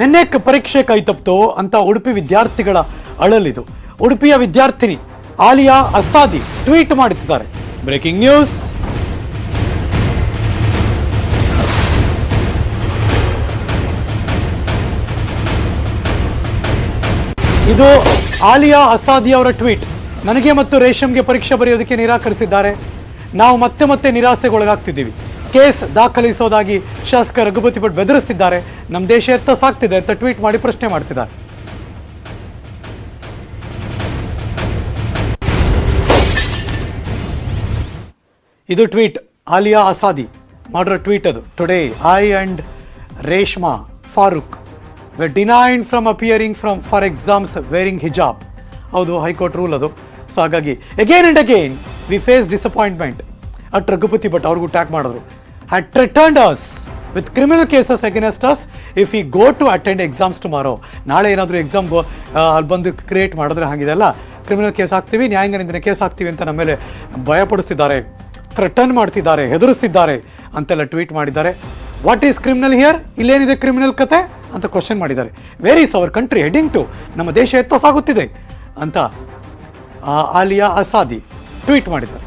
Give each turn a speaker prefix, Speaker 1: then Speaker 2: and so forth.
Speaker 1: ನಿನ್ನೆ ಪರೀಕ್ಷೆ ಕೈ ತಪ್ಪಿತು ಅಂತ ಉಡುಪಿ ವಿದ್ಯಾರ್ಥಿಗಳ ಅಳಲಿದು. ಉಡುಪಿಯ ವಿದ್ಯಾರ್ಥಿನಿ ಆಲಿಯಾ ಅಸಾದಿ ಟ್ವೀಟ್ ಮಾಡುತ್ತಿದ್ದಾರೆ ಬ್ರೇಕಿಂಗ್ ನ್ಯೂಸ್. ಇದು ಆಲಿಯಾ ಅಸಾದಿ ಅವರ ಟ್ವೀಟ್. ನನಗೆ ಮತ್ತು ರೇಷಮ್ಗೆ ಪರೀಕ್ಷೆ ಬರೆಯೋದಕ್ಕೆ ನಿರಾಕರಿಸಿದ್ದಾರೆ. ನಾವು ಮತ್ತೆ ಮತ್ತೆ ನಿರಾಸೆಗೊಳಗಾಗ್ತಿದ್ದೀವಿ. ಕೇಸ್ ದಾಖಲಿಸೋದಾಗಿ ಶಾಸಕ ರಘುಪತಿ ಭಟ್ ಬೆದರಿಸ್ತಿದ್ದಾರೆ. ನಮ್ಮ ದೇಶ ಎತ್ತ ಸಾಕ್ತಿದೆ ಅಂತ ಟ್ವೀಟ್ ಮಾಡಿ ಪ್ರಶ್ನೆ ಮಾಡ್ತಿದ್ದಾರೆ. ಇದು ಟ್ವೀಟ್ ಆಲಿಯಾ ಅಸಾದಿ ಮಾಡಿರೋ ಟ್ವೀಟ್ ಅದು. Today I and Reshma Farooq we denied from appearing from for exams wearing hijab ಹೌದು, ಹೈಕೋರ್ಟ್ ರೂಲ್ ಅದು. ಸೊ ಹಾಗಾಗಿ again and again we face disappointment at Raghupati Bhat ಅವ್ರಿಗೂ ಟ್ಯಾಕ್ ಮಾಡಿದ್ರು. Had threatened us with criminal cases against us if I go to attend exams tomorrow ನಾಳೆ ಏನಾದರೂ exam ಅಲ್ಲಿ ಬಂದು create ಮಾಡಿದ್ರೆ ಹಾಗಿದೆಲ್ಲ ಕ್ರಿಮಿನಲ್ ಕೇಸ್ ಹಾಕ್ತೀವಿ ನ್ಯಾಯಾಂಗ ನಿಂದನೆ ಕೇಸ್ ಹಾಕ್ತೀವಿ ಅಂತ ನಮ್ಮ ಮೇಲೆ ಭಯಪಡಿಸ್ತಿದ್ದಾರೆ ಥ್ರೆಟನ್ ಮಾಡ್ತಿದ್ದಾರೆ, ಹೆದರಿಸ್ತಿದ್ದಾರೆ ಅಂತೆಲ್ಲ ಟ್ವೀಟ್ ಮಾಡಿದ್ದಾರೆ. ವಾಟ್ ಈಸ್ ಕ್ರಿಮಿನಲ್ ಹಿಯರ್ ಇಲ್ಲೇನಿದೆ ಕ್ರಿಮಿನಲ್ ಕತೆ ಅಂತ ಕ್ವಶನ್ ಮಾಡಿದ್ದಾರೆ. Where is our country heading to ನಮ್ಮ ದೇಶ ಎತ್ತ ಸಾಗುತ್ತಿದೆ ಅಂತ ಆಲಿಯಾ ಅಸಾದಿ ಟ್ವೀಟ್ ಮಾಡಿದ್ದಾರೆ.